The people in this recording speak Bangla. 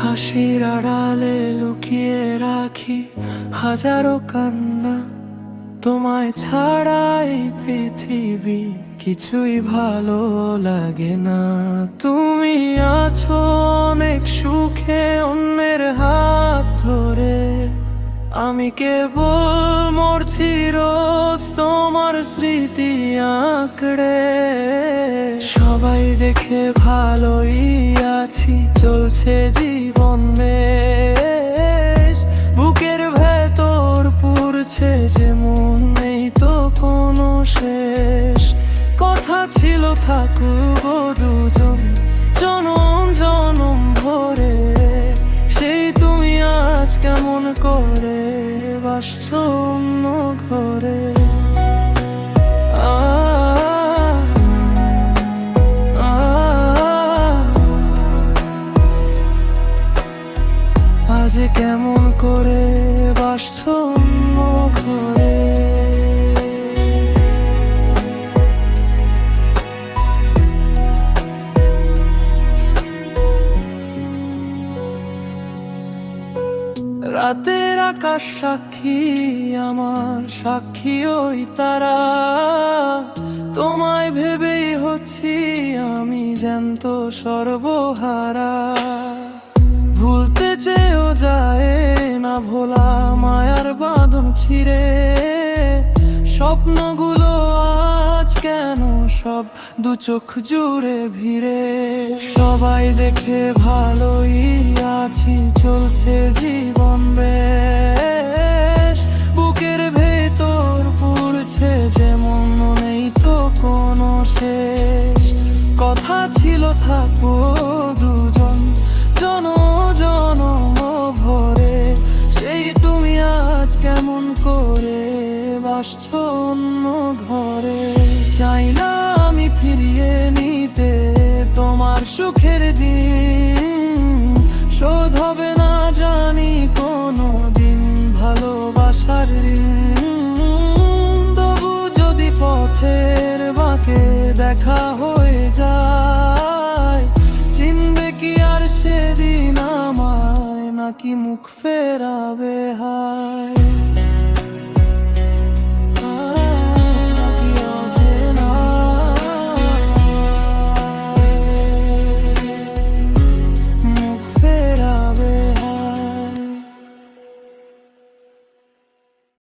হাসির আড়ালে লুকিয়ে রাখি হাজারো কান্না। তোমায় ছাড়াই পৃথিবী কিছুই ভালো লাগে না। তুমি আছো অনেক সুখে অন্যের হাত ধরে। আমি কেবল মরছি রোজ তোমার স্মৃতি আঁকড়ে। সবাই দেখে ভালোই আছি, চলছে জীবন বেশ। বুকের ভেতর পুরছে যেমন নেই তো কোনো শেষ। কথা ছিল থাকুক দুজন, জনম জনম ভরে। সেই তুমি আজ কেমন করে বাসছ অন্য ঘরে? আজ কেমন করে বাসছ ঘরে? রাতের আকাশ সাক্ষী, আমার সাক্ষী ওই তারা। তোমায় ভেবেই হচ্ছি আমি জ্যান্ত সর্বহারা। না ভোলা মায়ার বাঁধন ছিঁড়ে, স্বপ্নগুলো আজ কেন সব দু চোখ জুড়ে ভিড়ে? সবাই দেখে ভালোই আছি, চলছে জীবন বেশ। বুকের ভেতর পুড়ছে যেমন নেই তো কোনো শেষ। কথা ছিল থাকব সুখের দিন। শোধ হবে না জানি কোনো দিন ভালোবাসার তবু যদি পথের বাঁকে দেখা হয়ে যায়, চিনবে কি আর সেদিন আমায় নাকি মুখ ফেরাবে হায়।